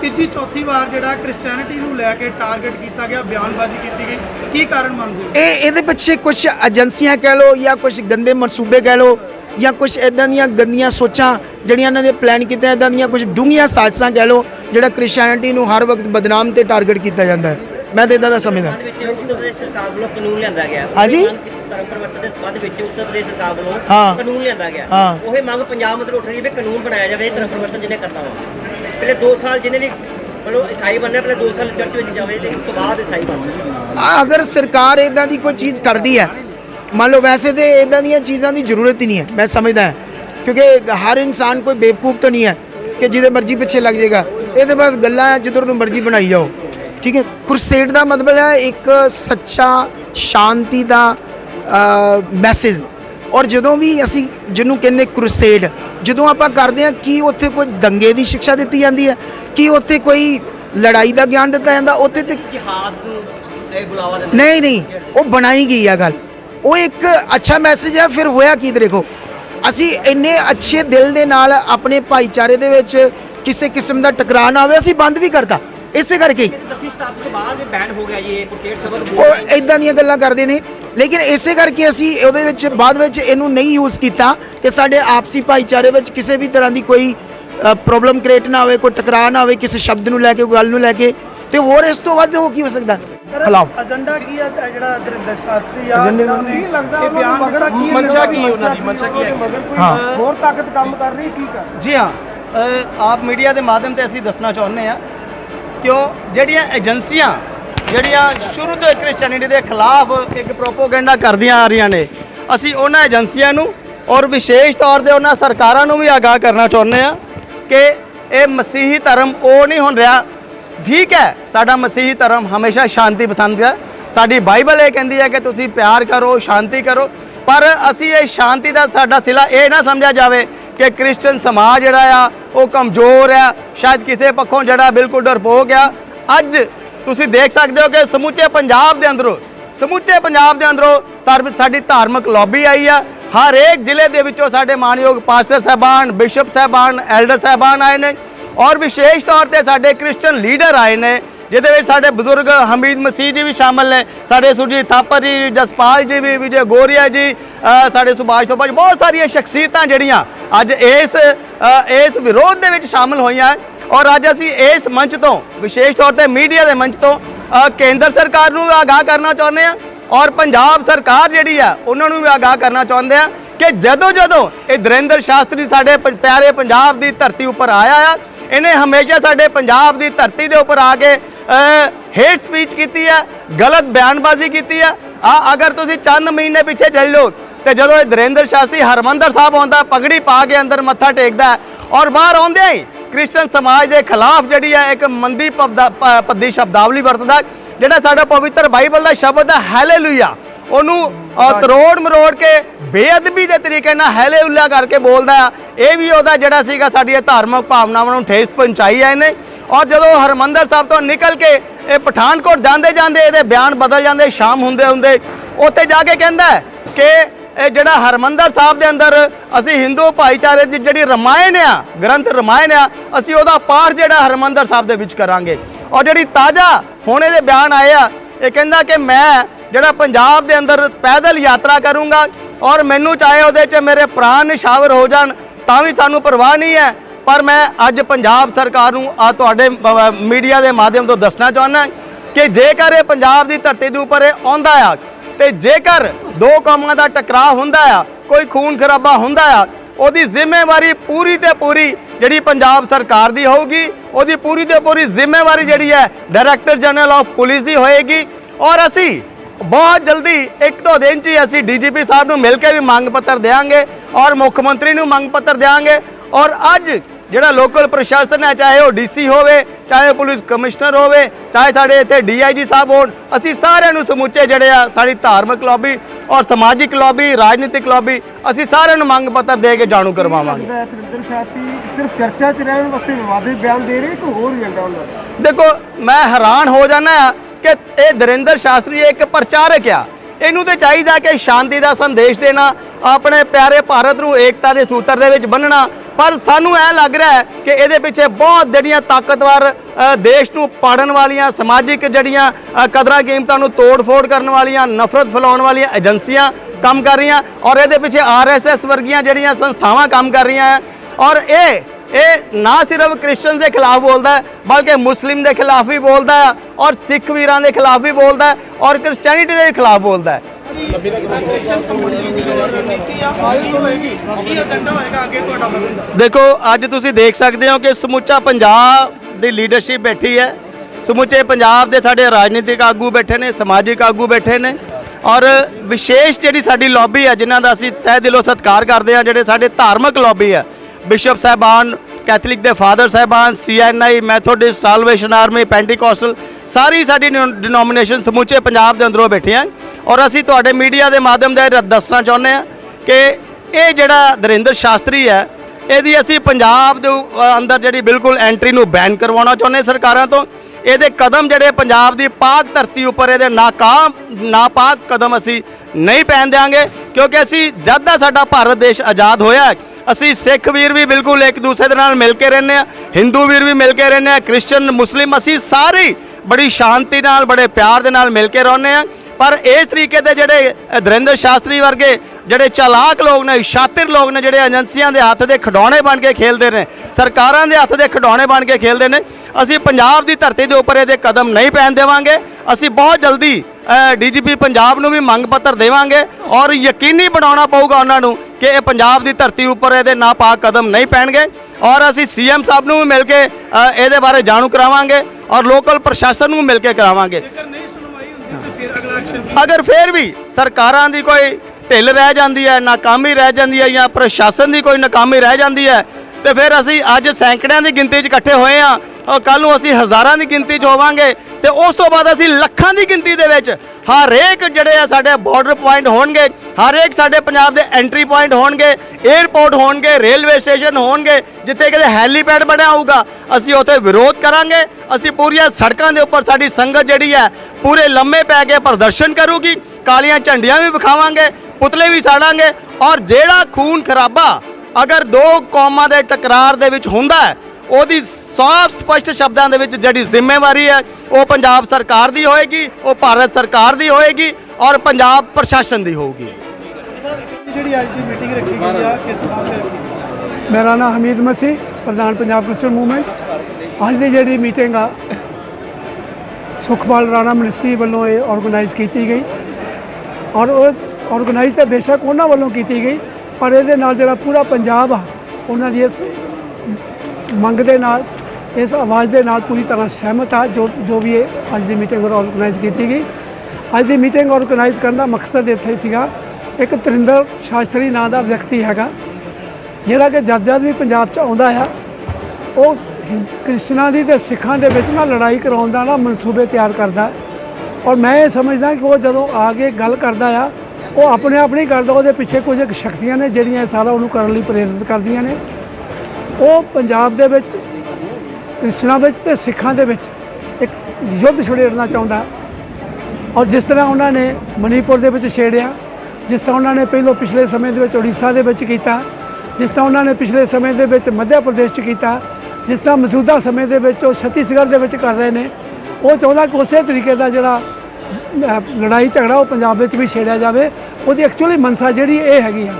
ਤੀਜੀ ਚੌਥੀ ਵਾਰ ਜਿਹੜਾ ਕ੍ਰਿਸਚੀਅਨਿਟੀ ਨੂੰ ਲੈ ਕੇ ਟਾਰਗੇਟ ਕੀਤਾ ਗਿਆ ਬਿਆਨਬਾਜ਼ੀ ਕੀਤੀ ਗਈ। ਕੀ ਕਾਰਨ ਮੰਨਦੇ ਇਹ ਇਹਦੇ ਪਿੱਛੇ ਕੁਝ ਏਜੰਸੀਆਂ ਕਹਿ ਲਓ ਜਾਂ ਕੁਝ ਗੰਦੇ ਮਨਸੂਬੇ ਕਹਿ ਲਓ ਜਾਂ ਕੁਝ ਇਦਾਂ ਦੀਆਂ ਗੰਦੀਆਂ ਸੋਚਾਂ ਜਿਹੜੀਆਂ ਇਹਨਾਂ ਨੇ ਪਲਾਨ ਕੀਤੀਆਂ ਇਦਾਂ ਦੀਆਂ ਕੁਝ ਡੂੰਘੀਆਂ ਸਾਜ਼ਿਸ਼ਾਂ ਕਹਿ ਲਓ ਜਿਹੜਾ ਕ੍ਰਿਸਚੀਅਨਿਟੀ ਨੂੰ ਹਰ ਵਕਤ ਬਦਨਾਮ ਤੇ ਟਾਰਗੇਟ ਕੀਤਾ ਜਾਂਦਾ ਹੈ ਮੈਂ ਤਾਂ ਇਦਾਂ ਦਾ ਸਮਝਦਾ ਉੱਤਰ ਪ੍ਰਦੇਸ਼ ਸਰਕਾਰ ਵੱਲੋਂ ਕਾਨੂੰਨ ਲਿਆਂਦਾ ਗਿਆ ਸੀ। ਹਾਂਜੀ? ਮੰਗ ਕੀਤੀ ਧਰਮ ਪਰਿਵਰਤਨ ਦੇ ਸੰਬੰਧ ਵਿੱਚ ਉੱਤਰ ਪ੍ਰਦੇਸ਼ ਸਰਕਾਰ ਵੱਲੋਂ ਹਾਂ। ਕਾਨੂੰਨ ਲਿਆਂਦਾ ਗਿਆ ਹਾਂ। ਉਹੀ ਮੰਗ ਪੰਜਾਬ ਮਤਲਬ ਉੱਠ ਰਹੀ ਹੈ ਵੀ ਕਾਨੂੰਨ ਬਣਾਇਆ ਜਾਵੇ ਧਰਮ ਪਰਿਵਰਤਨ ਜਿਹਨੇ ਕਰਤਾ ਵਾ ਪਹਿਲੇ 2 ਸਾਲ ਜਿਹਨੇ ਵੀ ਮਤਲਬ ਈਸਾਈ ਬਣਨਾ ਪਹਿਲੇ 2 ਸਾਲ ਚਰਚ ਵਿੱਚ ਜਾਵੇ ਤੇ ਉਸ ਤੋਂ ਬਾਅਦ ਈਸਾਈ ਬਣਨਾ ਆ ਅਗਰ ਸਰਕਾਰ ਇਦਾਂ ਦੀ ਕੋਈ ਚੀਜ਼ ਕਰਦੀ ਹੈ ਮੰਨ ਲਓ ਵੈਸੇ ਤੇ ਇਦਾਂ ਦੀਆਂ ਚੀਜ਼ਾਂ ਦੀ ਜ਼ਰੂਰਤ ਹੀ ਨਹੀਂ ਹੈ ਮੈਂ ਸਮਝਦਾ ਹਾਂ ਕਿਉਂਕਿ ਹਰ ਇਨਸਾਨ ਕੋਈ ਬੇਵਕੂਫ ਤਾਂ ਨਹੀਂ ਹੈ ਕਿ ਜਿਹਦੇ ਮਰਜ਼ੀ ਪਿੱਛੇ ਲੱਗ ਜਾਏਗਾ ਇਹ ਤੇ ਬਸ ਗੱਲਾਂ ਹੈ ਜਿੱਧਰ ਨੂੰ ਮਰਜ਼ੀ ਬਣਾਈ ਜਾਓ ਠੀਕ ਹੈ ਕ੍ਰੂਸੇਡ ਦਾ ਮਤਲਬ ਹੈ ਇੱਕ ਸੱਚਾ ਸ਼ਾਂਤੀ ਦਾ ਮੈਸੇਜ ਔਰ ਜਦੋਂ ਵੀ ਅਸੀਂ ਜਿਹਨੂੰ ਕਹਿੰਦੇ ਕ੍ਰੂਸੇਡ ਜਦੋਂ ਆਪਾਂ ਕਰਦੇ ਹਾਂ ਕੀ ਉੱਥੇ ਕੋਈ ਦੰਗੇ ਦੀ ਸਿੱਖਿਆ ਦਿੱਤੀ ਜਾਂਦੀ ਹੈ ਕੀ ਉੱਥੇ ਕੋਈ ਲੜਾਈ ਦਾ ਗਿਆਨ ਦਿੱਤਾ ਜਾਂਦਾ ਉੱਥੇ ਤੇ ਜਿਹਾਦ ਨੂੰ ਇਹ ਬੁਲਾਵਾ ਦਿੰਦੇ ਨਹੀਂ ਨਹੀਂ ਉਹ ਬਣਾਈ ਗਈ ਆ ਗੱਲ ਉਹ ਇੱਕ ਅੱਛਾ ਮੈਸੇਜ ਹੈ ਫਿਰ ਹੋਇਆ ਕੀ ਦੇਖੋ। ਅਸੀਂ ਇੰਨੇ ਅੱਛੇ ਦਿਲ ਦੇ ਨਾਲ ਆਪਣੇ ਭਾਈਚਾਰੇ ਦੇ ਵਿੱਚ ਕਿਸੇ ਕਿਸਮ ਦਾ ਟਕਰਾਅ ਨਾ ਹੋਵੇ ਅਸੀਂ ਬੰਦ ਵੀ ਕਰਤਾ। ਇਸੇ ਕਰਕੇ ਹੀ। ਦਸਵੀਂ ਸ਼ਤਾਬਦੀ ਤੋਂ ਬਾਅਦ ਇਹ ਬੈਨ ਹੋ ਗਿਆ ਜੀ ਇਹ ਕੁਰਸੇਡ ਸ਼ਬਦ ਉਹ ਇਦਾਂ ਦੀਆਂ ਗੱਲਾਂ ਕਰਦੇ ਨੇ। ਲੇਕਿਨ ਇਸੇ ਕਰਕੇ ਅਸੀਂ ਉਹਦੇ ਵਿੱਚ ਬਾਅਦ ਵਿੱਚ ਇਹਨੂੰ ਨਹੀਂ ਯੂਜ਼ ਕੀਤਾ ਕਿ ਸਾਡੇ ਆਪਸੀ ਭਾਈਚਾਰੇ ਵਿੱਚ ਕਿਸੇ ਵੀ ਤਰ੍ਹਾਂ ਦੀ ਕੋਈ ਪ੍ਰੋਬਲਮ ਕ੍ਰੀਏਟ ਨਾ ਹੋਵੇ ਕੋਈ ਟਕਰਾਅ ਨਾ ਹੋਵੇ ਕਿਸੇ ਸ਼ਬਦ ਨੂੰ ਲੈ ਕੇ ਕੋਈ ਗੱਲ ਨੂੰ ਲੈ ਕੇ। ਤੇ ਹੋਰ ਇਸ ਤੋਂ ਵੱਧ ਹੋ ਕੀ ਹੋ ਸਕਦਾ? ਖਿਲਾਫ। ਏਜੰਡਾ ਕੀ ਆ ਜਿਹੜਾ ਦਰਿੰਦਰ ਸ਼ਾਸਤਰੀ ਆ ਏਜੰਡੇ ਜਿਹੜਾ ਨੂੰ ਕੀ ਲੱਗਦਾ ਉਹਨਾਂ ਨੂੰ ਮਗਰ ਕੀ ਮਨਸ਼ਾ? ਕੀ ਉਹਨਾਂ ਦੀ ਮਨਸ਼ਾ ਕੀ ਹੈ ਮਗਰ ਕੋਈ। ਹੋਰ ਤਾਕਤ ਕੰਮ ਕਰ ਰਹੀ ਕੀ ਕਰ ਜੀ ਹਾਂ ਆਪ ਮੀਡੀਆ ਦੇ ਮਾਧਿਅਮ ਤੇ ਅਸੀਂ ਦੱਸਣਾ ਚਾਹੁੰਦੇ ਆ ਕਿਉਂ? ਜਿਹੜੀਆਂ ਏਜੰਸੀਆਂ ਜਿਹੜੀਆਂ ਸ਼ੁਰੂ ਤੋਂ ਕ੍ਰਿਸਚੀਅਨਿਟੀ ਦੇ ਖਿਲਾਫ ਇੱਕ ਪ੍ਰੋਪੋਗੈਂਡਾ ਕਰਦੀਆਂ ਆ ਰਹੀਆਂ ਨੇ ਅਸੀਂ ਉਹਨਾਂ ਏਜੰਸੀਆਂ ਨੂੰ ਔਰ ਵਿਸ਼ੇਸ਼ ਤੌਰ ਤੇ ਉਹਨਾਂ ਸਰਕਾਰਾਂ ਨੂੰ ਵੀ ਆਗਾਹ ਕਰਨਾ ਚਾਹੁੰਦੇ ਆ ਕਿ ਇਹ ਮਸੀਹੀ ਧਰਮ ਉਹ ਨਹੀਂ ਹੁਣ ਰਿਹਾ ਠੀਕ ਹੈ, ਸਾਡਾ ਮਸੀਹੀ ਧਰਮ ਹਮੇਸ਼ਾ ਸ਼ਾਂਤੀ ਪਸੰਦ ਹੈ। ਸਾਡੀ ਬਾਈਬਲ ਇਹ ਕਹਿੰਦੀ ਹੈ ਕਿ ਤੁਸੀਂ ਪਿਆਰ ਕਰੋ, ਸ਼ਾਂਤੀ ਕਰੋ। ਪਰ ਅਸੀਂ ਇਹ ਸ਼ਾਂਤੀ ਦਾ ਸਾਡਾ ਸਿਲਾ ਇਹ ਨਾ ਸਮਝਿਆ ਜਾਵੇ ਕਿ ਕ੍ਰਿਸਚੀਅਨ ਸਮਾਜ ਜਿਹੜਾ ਆ, ਉਹ ਕਮਜ਼ੋਰ ਆ ਸ਼ਾਇਦ ਕਿਸੇ ਪੱਖੋਂ ਜਿਹੜਾ ਬਿਲਕੁਲ ਡਰਪੋਕ ਆ। ਅੱਜ ਤੁਸੀਂ ਦੇਖ ਸਕਦੇ ਹੋ ਕਿ ਸਮੁੱਚੇ ਪੰਜਾਬ ਦੇ ਅੰਦਰੋਂ, ਸਮੁੱਚੇ ਪੰਜਾਬ ਦੇ ਅੰਦਰੋਂ ਸਰਬ, ਸਾਡੀ ਧਾਰਮਿਕ ਲੌਬੀ ਆਈ ਆ। ਹਰ ਇੱਕ ਜ਼ਿਲ੍ਹੇ ਦੇ ਵਿੱਚੋਂ ਸਾਡੇ ਮਾਨਯੋਗ ਪਾਸਟਰ ਸਾਹਿਬਾਨ, ਬਿਸ਼ਪ ਸਾਹਿਬਾਨ, ਐਲਡਰ ਸਾਹਿਬਾਨ ਆਏ ਨੇ। ਔਰ ਵਿਸ਼ੇਸ਼ ਤੌਰ ਤੇ ਸਾਡੇ ਕ੍ਰਿਸਚੀਅਨ ਲੀਡਰ ਆਏ ਨੇ, ਜਿਹਦੇ ਵਿੱਚ ਸਾਡੇ ਬਜ਼ੁਰਗ ਹਮੀਦ ਮਸੀਹ ਜੀ ਵੀ ਸ਼ਾਮਲ ਨੇ, ਸਾਡੇ ਸੁਰਜੀਤ ਥਾਪਰ ਜੀ, ਜਸਪਾਲ ਜੀ ਵੀ, ਵਿਜੇ ਗੋਰੀਆ ਜੀ ਸਾਡੇ ਸੁਭਾਸ਼ ਥੋਪਾ ਜੀ, ਬਹੁਤ ਸਾਰੀਆਂ ਸ਼ਖਸੀਅਤਾਂ ਜਿਹੜੀਆਂ ਅੱਜ ਇਸ ਇਸ ਵਿਰੋਧ ਦੇ ਵਿੱਚ ਸ਼ਾਮਲ ਹੋਈਆਂ ਔਰ ਅੱਜ ਅਸੀਂ ਇਸ ਮੰਚ ਤੋਂ, ਵਿਸ਼ੇਸ਼ ਤੌਰ ਤੇ ਮੀਡੀਆ ਦੇ ਮੰਚ ਤੋਂ ਕੇਂਦਰ ਸਰਕਾਰ ਨੂੰ ਆਗਾਹ ਕਰਨਾ ਚਾਹੁੰਦੇ ਆ ਔਰ ਪੰਜਾਬ ਸਰਕਾਰ ਜਿਹੜੀ ਆ, ਉਹਨਾਂ ਨੂੰ ਵੀ ਆਗਾਹ ਕਰਨਾ ਚਾਹੁੰਦੇ ਆ ਕਿ ਜਦੋਂ ਜਦੋਂ ਇਹ ਦਰਿੰਦਰ ਸ਼ਾਸਤਰੀ ਸਾਡੇ ਪ- ਪਿਆਰੇ ਪੰਜਾਬ ਦੀ ਧਰਤੀ ਉੱਪਰ ਆਇਆ ਆ ਇਹਨੇ ਹਮੇਸ਼ਾ ਸਾਡੇ ਪੰਜਾਬ ਦੀ ਧਰਤੀ ਦੇ ਉੱਪਰ ਆ ਕੇ ਹੇਟ ਸਪੀਚ ਕੀਤੀ ਹੈ, ਗਲਤ ਬਿਆਨਬਾਜ਼ੀ ਕੀਤੀ ਹੈ। ਆ ਅਗਰ ਤੁਸੀਂ ਚੰਦ ਮਹੀਨੇ ਪਿੱਛੇ ਚੱਲ ਜਾਓ, ਤੇ ਜਦੋਂ ਇਹ ਦਰਿੰਦਰ ਸ਼ਾਸਤਰੀ ਹਰਮੰਦਰ ਸਾਹਿਬ ਆਉਂਦਾ, ਪਗੜੀ ਪਾ ਕੇ ਅੰਦਰ ਮੱਥਾ ਟੇਕਦਾ ਔਰ ਬਾਹਰ ਆਉਂਦਿਆਂ ਹੀ ਕ੍ਰਿਸਚਨ ਸਮਾਜ ਦੇ ਖਿਲਾਫ ਜਿਹੜੀ ਹੈ ਇੱਕ ਮੰਦੀ ਪੱਦੀ ਸ਼ਬਦਾਵਲੀ ਵਰਤਦਾ ਜਿਹੜਾ ਸਾਡਾ ਪਵਿੱਤਰ ਬਾਈਬਲ ਦਾ ਸ਼ਬਦ ਹੈ ਹਾਲੇਲੂਇਆ ਉਹਨੂੰ ਤਰੋੜ ਮਰੋੜ ਕੇ ਬੇਅਦਬੀ ਦੇ ਤਰੀਕੇ ਨਾਲ ਹਾਲੇਲੂਇਆ ਕਰਕੇ ਬੋਲਦਾ ਇਹ ਵੀ ਉਹਦਾ ਜਿਹੜਾ ਸੀਗਾ ਸਾਡੀਆਂ ਧਾਰਮਿਕ ਭਾਵਨਾਵਾਂ ਨੂੰ ਠੇਸ ਪਹੁੰਚਾਈ ਹੈ ਇਹਨੇ। ਔਰ ਜਦੋਂ ਹਰਮੰਦਰ ਸਾਹਿਬ ਤੋਂ ਨਿਕਲ ਕੇ ਇਹ ਪਠਾਨਕੋਟ ਜਾਂਦੇ ਜਾਂਦੇ ਇਹਦੇ ਬਿਆਨ ਬਦਲ ਜਾਂਦੇ ਸ਼ਾਮ ਹੁੰਦੇ ਹੁੰਦੇ ਉੱਥੇ ਜਾ ਕੇ ਕਹਿੰਦਾ ਕਿ ਇਹ ਜਿਹੜਾ ਹਰਮੰਦਰ ਸਾਹਿਬ ਦੇ ਅੰਦਰ ਅਸੀਂ ਹਿੰਦੂ ਭਾਈਚਾਰੇ ਦੀ ਜਿਹੜੀ ਰਮਾਇਣ ਆ ਗ੍ਰੰਥ ਰਮਾਇਣ ਆ ਅਸੀਂ ਉਹਦਾ ਪਾਠ ਜਿਹੜਾ ਹਰਮੰਦਰ ਸਾਹਿਬ ਦੇ ਵਿੱਚ ਕਰਾਂਗੇ। ਔਰ ਜਿਹੜੀ ਤਾਜ਼ਾ ਹੁਣ ਇਹਦੇ ਬਿਆਨ ਆਏ ਆ ਇਹ ਕਹਿੰਦਾ ਕਿ ਮੈਂ ਜਿਹੜਾ ਪੰਜਾਬ ਦੇ ਅੰਦਰ ਪੈਦਲ ਯਾਤਰਾ ਕਰੂੰਗਾ ਔਰ ਮੈਨੂੰ ਚਾਹੇ ਉਹਦੇ 'ਚ ਮੇਰੇ ਪ੍ਰਾਣ ਨਿਸ਼ਾਵਰ ਹੋ ਜਾਣ, ਤਾਂ ਵੀ ਸਾਨੂੰ ਪਰਵਾਹ ਨਹੀਂ ਹੈ। ਪਰ ਮੈਂ ਅੱਜ ਪੰਜਾਬ ਸਰਕਾਰ ਨੂੰ ਆ ਤੁਹਾਡੇ ਮੀਡੀਆ ਦੇ ਮਾਧਿਅਮ ਤੋਂ ਦੱਸਣਾ ਚਾਹੁੰਦਾ ਕਿ ਜੇਕਰ ਇਹ ਪੰਜਾਬ ਦੀ ਧਰਤੀ ਦੇ ਉੱਪਰ ਇਹ ਆਉਂਦਾ ਆ, ਤੇ ਜੇਕਰ ਦੋ ਕੌਮਾਂ ਦਾ ਟਕਰਾਅ ਹੁੰਦਾ ਆ, ਕੋਈ ਖੂਨ ਖਰਾਬਾ ਹੁੰਦਾ ਆ, ਉਹਦੀ ਜ਼ਿੰਮੇਵਾਰੀ ਪੂਰੀ ਤੇ ਪੂਰੀ ਜਿਹੜੀ ਪੰਜਾਬ ਸਰਕਾਰ ਦੀ ਹੋਊਗੀ, ਉਹਦੀ ਪੂਰੀ ਤੇ ਪੂਰੀ ਜ਼ਿੰਮੇਵਾਰੀ ਜਿਹੜੀ ਹੈ ਡਾਇਰੈਕਟਰ ਜਨਰਲ ਆਫ ਪੁਲਿਸ ਦੀ ਹੋਏਗੀ। ਔਰ ਅਸੀਂ ਬਹੁਤ ਜਲਦੀ ਇੱਕ ਦੋ ਦਿਨ 'ਚ ਹੀ ਅਸੀਂ ਡੀਜੀਪੀ ਸਾਹਿਬ ਨੂੰ ਮਿਲ ਕੇ ਵੀ ਮੰਗ ਪੱਤਰ ਦੇਵਾਂਗੇ ਔਰ ਮੁੱਖ ਮੰਤਰੀ ਨੂੰ ਮੰਗ ਪੱਤਰ ਦੇਵਾਂਗੇ ਔਰ ਅੱਜ ਜਿਹੜਾ ਲੋਕਲ ਪ੍ਰਸ਼ਾਸਨ ਹੈ ਚਾਹੇ ਉਹ ਡੀਸੀ ਹੋਵੇ ਚਾਹੇ ਪੁਲਿਸ ਕਮਿਸ਼ਨਰ ਹੋਵੇ ਚਾਹੇ ਸਾਡੇ ਇੱਥੇ ਡੀਆਈਜੀ ਸਾਹਿਬ ਹੋਣ ਅਸੀਂ ਸਾਰਿਆਂ ਨੂੰ ਸਮੁੱਚੇ ਜਿਹੜੇ ਆ ਸਾਡੀ ਧਾਰਮਿਕ ਲੌਬੀ ਔਰ ਸਮਾਜਿਕ ਲੌਬੀ ਰਾਜਨੀਤਿਕ ਲੌਬੀ ਅਸੀਂ ਸਾਰਿਆਂ ਨੂੰ ਮੰਗ ਪੱਤਰ ਦੇ ਕੇ ਜਾਣੂ ਕਰਵਾਵਾਂਗੇ। ਤ੍ਰਿੰਦਰ ਸਿਰਫ ਚਰਚਾ 'ਚ ਰਹਿਣ ਵਾਸਤੇ ਵਿਵਾਦਿਤ ਬਿਆਨ ਦੇ ਰਹੇ ਕਿ ਹੋਰ ਏਜੰਡਾ ਉਹਨਾਂ ਦਾ ਦੇਖੋ ਮੈਂ ਹੈਰਾਨ ਹੋ ਜਾਣਾ ਕਿ ਇਹ ਦਰਿੰਦਰ ਸ਼ਾਸਤਰੀ ਇੱਕ ਪ੍ਰਚਾਰਕ ਆ। ਇਹਨੂੰ ਤੇ ਚਾਹੀਦਾ ਕਿ ਸ਼ਾਂਤੀ ਦਾ ਸੰਦੇਸ਼ ਦੇਣਾ, ਆਪਣੇ ਪਿਆਰੇ ਭਾਰਤ ਨੂੰ ਏਕਤਾ ਦੇ ਸੂਤਰ ਦੇ ਵਿੱਚ ਬੰਨਣਾ। ਪਰ ਸਾਨੂੰ ਇਹ ਲੱਗ ਰਿਹਾ ਹੈ ਕਿ ਇਹਦੇ ਪਿੱਛੇ ਬਹੁਤ ਜਿਹੜੀਆਂ ਤਾਕਤਵਰ ਦੇਸ਼ ਨੂੰ ਪਾੜਨ ਵਾਲੀਆਂ, ਸਮਾਜਿਕ ਜਿਹੜੀਆਂ ਕਦਰਾਂ ਕੀਮਤਾਂ ਨੂੰ ਤੋੜ-ਫੋੜ ਕਰਨ ਵਾਲੀਆਂ, ਨਫ਼ਰਤ ਫੈਲਾਉਣ ਵਾਲੀਆਂ ਏਜੰਸੀਆਂ ਕੰਮ ਕਰ ਰਹੀਆਂ ਔਰ ਇਹਦੇ ਪਿੱਛੇ ਆਰਐਸਐਸ ਵਰਗੀਆਂ ਜਿਹੜੀਆਂ ਸੰਸਥਾਵਾਂ ਕੰਮ ਕਰ ਰਹੀਆਂ ਹੈ। ਔਰ ਇਹ ਇਹ ਨਾ ਸਿਰਫ ਕ੍ਰਿਸਚੀਅਨ ਦੇ ਖਿਲਾਫ ਬੋਲਦਾ ਹੈ, ਬਲਕਿ ਮੁਸਲਿਮ ਦੇ ਖਿਲਾਫ ਵੀ ਬੋਲਦਾ ਹੈ ਔਰ ਸਿੱਖ ਵੀਰਾਂ ਦੇ ਖਿਲਾਫ ਵੀ ਬੋਲਦਾ ਹੈ ਔਰ ਕ੍ਰਿਸਚੀਅਨਿਟੀ ਦੇ ਖਿਲਾਫ ਬੋਲਦਾ ਹੈ। ਦੇਖੋ, ਅੱਜ ਤੁਸੀਂ ਦੇਖ ਸਕਦੇ ਹੋ ਕਿ ਸਮੁੱਚਾ ਪੰਜਾਬ ਦੀ ਲੀਡਰਸ਼ਿਪ ਬੈਠੀ ਹੈ। ਸਮੁੱਚੇ ਪੰਜਾਬ ਦੇ ਸਾਡੇ ਰਾਜਨੀਤਿਕ ਆਗੂ ਬੈਠੇ ਨੇ, ਸਮਾਜਿਕ ਆਗੂ ਬੈਠੇ ਨੇ ਔਰ ਵਿਸ਼ੇਸ਼ ਜਿਹੜੀ ਸਾਡੀ ਲੌਬੀ ਹੈ, ਜਿਨ੍ਹਾਂ ਦਾ ਅਸੀਂ ਤਹਿ ਦਿਲੋਂ ਸਤਿਕਾਰ ਕਰਦੇ ਹਾਂ, ਜਿਹੜੇ ਸਾਡੇ ਧਾਰਮਿਕ ਲੌਬੀ ਹੈ ਬਿਸ਼ਪ ਸਾਹਿਬਾਨ ਕੈਥੋਲਿਕ ਦੇ ਫਾਦਰ ਸਾਹਿਬਾਨ CNI Methodist Salvation Army Pentecostal ਸਾਰੀ ਸਾਡੀ ਡਿਨੋਮੀਨੇਸ਼ਨ ਸਮੁੱਚੇ ਪੰਜਾਬ ਦੇ ਅੰਦਰੋਂ ਬੈਠੇ ਹਨ ਔਰ ਅਸੀਂ ਤੁਹਾਡੇ ਮੀਡੀਆ ਦੇ ਮਾਧਿਅਮ ਦੇ ਰ- ਦੱਸਣਾ ਚਾਹੁੰਦੇ ਹਾਂ ਕਿ ਇਹ ਜਿਹੜਾ ਦਰਿੰਦਰ ਸ਼ਾਸਤਰੀ ਹੈ, ਇਹਦੀ ਅਸੀਂ ਪੰਜਾਬ ਦੇ ਅੰਦਰ ਜਿਹੜੀ ਬਿਲਕੁਲ ਐਂਟਰੀ ਨੂੰ ਬੈਨ ਕਰਵਾਉਣਾ ਚਾਹੁੰਦੇ ਸਰਕਾਰਾਂ ਤੋਂ। ਇਹਦੇ ਕਦਮ ਜਿਹੜੇ ਪੰਜਾਬ ਦੀ ਪਾਕ ਧਰਤੀ ਉੱਪਰ ਇਹਦੇ ਨਾਕਾਮ, ਨਾਪਾਕ ਕਦਮ ਅਸੀਂ ਨਹੀਂ ਪੈਣ ਦਿਆਂਗੇ, ਕਿਉਂਕਿ ਅਸੀਂ ਜਦ ਦਾ ਸਾਡਾ ਭਾਰਤ ਦੇਸ਼ ਆਜ਼ਾਦ ਹੋਇਆ ਅਸੀਂ ਸਿੱਖ ਵੀਰ ਵੀ ਬਿਲਕੁਲ ਇੱਕ ਦੂਸਰੇ ਦੇ ਨਾਲ ਮਿਲ ਕੇ ਰਹਿੰਦੇ ਆ ਹਿੰਦੂ ਵੀਰ ਵੀ ਮਿਲ ਕੇ ਰਹਿੰਦੇ ਆ ਕ੍ਰਿਸਚੀਅਨ ਮੁਸਲਿਮ ਅਸੀਂ ਸਾਰੇ ਬੜੀ ਸ਼ਾਂਤੀ ਨਾਲ ਬੜੇ ਪਿਆਰ ਦੇ ਨਾਲ ਮਿਲ ਕੇ ਰਹਿੰਦੇ ਆ ਪਰ ਇਸ ਤਰੀਕੇ ਦੇ ਜਿਹੜੇ ਅ, ਦਰਿੰਦਰ ਸ਼ਾਸਤਰੀ ਵਰਗੇ ਜਿਹੜੇ ਚਾਲਾਕ ਲੋਕ ਨੇ ਸ਼ਾਤਿਰ ਲੋਕ ਨੇ ਜਿਹੜੇ ਏਜੰਸੀਆਂ ਦੇ ਹੱਥ ਦੇ ਖਿਡੌਣੇ ਬਣ ਕੇ ਖੇਲਦੇ ਨੇ ਸਰਕਾਰਾਂ ਦੇ ਹੱਥ ਦੇ ਖਿਡੌਣੇ ਬਣ ਕੇ ਖੇਲਦੇ ਨੇ ਅਸੀਂ ਪੰਜਾਬ ਦੀ ਧਰਤੀ ਦੇ ਉੱਪਰ ਇਹਦੇ ਕਦਮ ਨਹੀਂ ਪੈਣ ਦੇਵਾਂਗੇ। ਅਸੀਂ ਬਹੁਤ ਜਲਦੀ ਡੀਜੀਪੀ ਪੰਜਾਬ ਨੂੰ ਵੀ ਮੰਗ ਪੱਤਰ ਦੇਵਾਂਗੇ ਔਰ ਯਕੀਨੀ ਬਣਾਉਣਾ ਪਊਗਾ ਉਹਨਾਂ ਨੂੰ ਕਿ ਇਹ ਪੰਜਾਬ ਦੀ ਧਰਤੀ ਉੱਪਰ ਇਹਦੇ ਨਾਪਾਕ ਕਦਮ ਨਹੀਂ ਪੈਣਗੇ ਔਰ ਅਸੀਂ ਸੀਐਮ ਸਾਹਿਬ ਨੂੰ ਵੀ ਮਿਲ ਕੇ ਇਹਦੇ ਬਾਰੇ ਜਾਣੂ ਕਰਾਵਾਂਗੇ ਔਰ ਲੋਕਲ ਪ੍ਰਸ਼ਾਸਨ ਨੂੰ ਮਿਲ ਕੇ ਕਰਾਵਾਂਗੇ। ਅਗਰ ਫੇਰ ਵੀ ਸਰਕਾਰਾਂ ਦੀ ਕੋਈ ਢਿੱਲ ਰਹਿ ਜਾਂਦੀ ਹੈ ਨਾਕਾਮੀ ਰਹਿ ਜਾਂਦੀ ਹੈ ਜਾਂ ਪ੍ਰਸ਼ਾਸਨ ਦੀ ਕੋਈ ਨਾਕਾਮੀ ਰਹਿ ਜਾਂਦੀ ਹੈ ਤੇ ਫਿਰ ਅਸੀਂ ਅੱਜ ਸੈਂਕੜਿਆਂ ਦੀ ਗਿਣਤੀ 'ਚ ਇਕੱਠੇ ਹੋਏ ਆ ਕੱਲ ਨੂੰ ਅਸੀਂ ਹਜ਼ਾਰਾਂ ਦੀ ਗਿਣਤੀ 'ਚ ਹੋਵਾਂਗੇ ਤੇ ਉਸ ਤੋਂ ਬਾਅਦ ਅਸੀਂ ਲੱਖਾਂ ਦੀ ਗਿਣਤੀ ਦੇ ਵਿੱਚ ਹਰੇਕ ਜਿਹੜੇ ਆ ਸਾਡੇ ਬਾਰਡਰ ਪੁਆਇੰਟ ਹੋਣਗੇ, ਹਰੇਕ ਸਾਡੇ ਪੰਜਾਬ ਦੇ ਐਂਟਰੀ ਪੁਆਇੰਟ ਹੋਣਗੇ 에ਅਰਪੋਰਟ ਹੋਣਗੇ ਰੇਲਵੇ ਸਟੇਸ਼ਨ ਹੋਣਗੇ, ਜਿੱਥੇ ਕਿਤੇ ਹੈਲੀਪੈਡ ਬਣਿਆ ਹੋਊਗਾ, ਅਸੀਂ ਉੱਥੇ ਵਿਰੋਧ ਕਰਾਂਗੇ, ਅਸੀਂ ਪੂਰੀਆਂ ਸੜਕਾਂ ਦੇ ਉੱਪਰ ਸਾਡੀ ਸੰਗਤ ਜਿਹੜੀ ਹੈ ਪੂਰੇ ਲੰਮੇ ਪੈ ਕੇ ਪ੍ਰਦਰਸ਼ਨ ਕਰੂਗੀ, ਕਾਲੀਆਂ ਝੰਡੀਆਂ ਵੀ ਵਿਖਾਵਾਂਗੇ, ਪੁਤਲੇ ਵੀ ਸਾੜਾਂਗੇ, ਔਰ ਜਿਹੜਾ ਖੂਨ ਖਰਾਬਾ ਅਗਰ ਦੋ ਕੌਮਾਂ ਦੇ ਟਕਰਾਰ ਦੇ ਵਿੱਚ ਹੁੰਦਾ ਹੈ, ਉਹਦੀ ਸਾਫ਼ ਸਪਸ਼ਟ ਸ਼ਬਦਾਂ ਦੇ ਵਿੱਚ ਜਿਹੜੀ ਜ਼ਿੰਮੇਵਾਰੀ ਹੈ ਉਹ ਪੰਜਾਬ ਸਰਕਾਰ ਦੀ ਹੋਏਗੀ ਉਹ ਭਾਰਤ ਸਰਕਾਰ ਦੀ ਹੋਏਗੀ ਔਰ ਪੰਜਾਬ ਪ੍ਰਸ਼ਾਸਨ ਦੀ ਹੋਊਗੀ। ਜਿਹੜੀ ਅੱਜ ਦੀ ਮੀਟਿੰਗ ਰੱਖੀ ਗਈ ਆ ਕਿਸ ਬਾਤ ਤੇ ਰੱਖੀ ਗਈ ਮੇਰਾ ਨਾਮ ਹਮੀਦ ਮਸੀਹ ਪ੍ਰਧਾਨ ਪੰਜਾਬ ਕ੍ਰਿਸਚਨ ਮੂਵਮੈਂਟ। ਅੱਜ ਦੀ ਜਿਹੜੀ ਮੀਟਿੰਗ ਆ ਸੁਖਪਾਲ ਰਾਣਾ ਮਿਨਿਸਟਰੀ ਵੱਲੋਂ ਇਹ ਆਰਗੇਨਾਈਜ਼ ਕੀਤੀ ਗਈ। ਔਰ ਉਹ ਆਰਗੇਨਾਈਜ਼ ਤਾਂ ਬੇਸ਼ੱਕ ਉਹਨਾਂ ਵੱਲੋਂ ਕੀਤੀ ਗਈ ਪਰ ਇਹਦੇ ਨਾਲ ਜਿਹੜਾ ਪੂਰਾ ਪੰਜਾਬ ਆ ਉਹਨਾਂ ਦੀ ਇਸ ਮੰਗ ਦੇ ਨਾਲ ਇਸ ਆਵਾਜ਼ ਦੇ ਨਾਲ ਪੂਰੀ ਤਰ੍ਹਾਂ ਸਹਿਮਤ ਆ, ਜੋ ਜੋ ਵੀ ਇਹ ਅੱਜ ਦੀ ਮੀਟਿੰਗ ਆਰਗੇਨਾਈਜ਼ ਕੀਤੀ ਗਈ। ਅੱਜ ਦੀ ਮੀਟਿੰਗ ਆਰਗੇਨਾਈਜ਼ ਕਰਨ ਦਾ ਮਕਸਦ ਇੱਥੇ ਸੀਗਾ, ਇੱਕ ਤਰਿੰਦਰ ਸ਼ਾਸਤਰੀ ਨਾਂ ਦਾ ਵਿਅਕਤੀ ਹੈਗਾ, ਜਿਹੜਾ ਕਿ ਜਦ ਜਦ ਵੀ ਪੰਜਾਬ 'ਚ ਆਉਂਦਾ ਆ, ਉਹ ਹਿੰ- ਕ੍ਰਿਸਚਨਾਂ ਦੀ ਤੇ ਸਿੱਖਾਂ ਦੇ ਵਿੱਚ ਨਾ ਲੜਾਈ ਕਰਾਉਣ ਦਾ ਨਾ ਮਨਸੂਬੇ ਤਿਆਰ ਕਰਦਾ। ਔਰ ਮੈਂ ਇਹ ਸਮਝਦਾ ਕਿ ਉਹ ਜਦੋਂ ਆ ਕੇ ਗੱਲ ਕਰਦਾ ਆ, ਉਹ ਆਪਣੇ ਆਪ ਨਹੀਂ ਕਰਦਾ, ਉਹਦੇ ਪਿੱਛੇ ਕੁਝ ਇੱਕ ਸ਼ਕਤੀਆਂ ਨੇ ਜਿਹੜੀਆਂ ਇਹ ਸਾਰਾ ਉਹਨੂੰ ਕਰਨ ਲਈ ਪ੍ਰੇਰਿਤ ਕਰਦੀਆਂ ਨੇ। ਉਹ ਪੰਜਾਬ ਦੇ ਵਿੱਚ ਕ੍ਰਿਸਚਨਾਂ ਵਿੱਚ ਤੇ ਸਿੱਖਾਂ ਦੇ ਵਿੱਚ ਇੱਕ ਯੁੱਧ ਛੇੜਨਾ ਚਾਹੁੰਦਾ ਔਰ ਜਿਸ ਤਰ੍ਹਾਂ ਉਹਨਾਂ ਨੇ ਮਨੀਪੁਰ ਦੇ ਵਿੱਚ ਛੇੜਿਆ, ਜਿਸ ਤਰ੍ਹਾਂ ਉਹਨਾਂ ਨੇ ਪਹਿਲੋਂ ਪਿਛਲੇ ਸਮੇਂ ਦੇ ਵਿੱਚ ਉੜੀਸਾ ਦੇ ਵਿੱਚ ਕੀਤਾ, ਜਿਸ ਤਰ੍ਹਾਂ ਉਹਨਾਂ ਨੇ ਪਿਛਲੇ ਸਮੇਂ ਦੇ ਵਿੱਚ ਮੱਧ ਪ੍ਰਦੇਸ਼ 'ਚ ਕੀਤਾ, ਜਿਸ ਤਰ੍ਹਾਂ ਮੌਜੂਦਾ ਸਮੇਂ ਦੇ ਵਿੱਚ ਉਹ ਛੱਤੀਸਗੜ੍ਹ ਦੇ ਵਿੱਚ ਕਰ ਰਹੇ ਨੇ। ਉਹ ਚਾਹੁੰਦਾ ਕਿ ਉਸੇ ਤਰੀਕੇ ਦਾ ਜਿਹੜਾ ਲੜਾਈ ਝਗੜਾ ਉਹ ਪੰਜਾਬ ਵਿੱਚ ਵੀ ਛੇੜਿਆ ਜਾਵੇ। ਉਹਦੀ ਐਕਚੁਅਲੀ ਮਨਸਾ ਜਿਹੜੀ ਇਹ ਹੈਗੀ ਆ।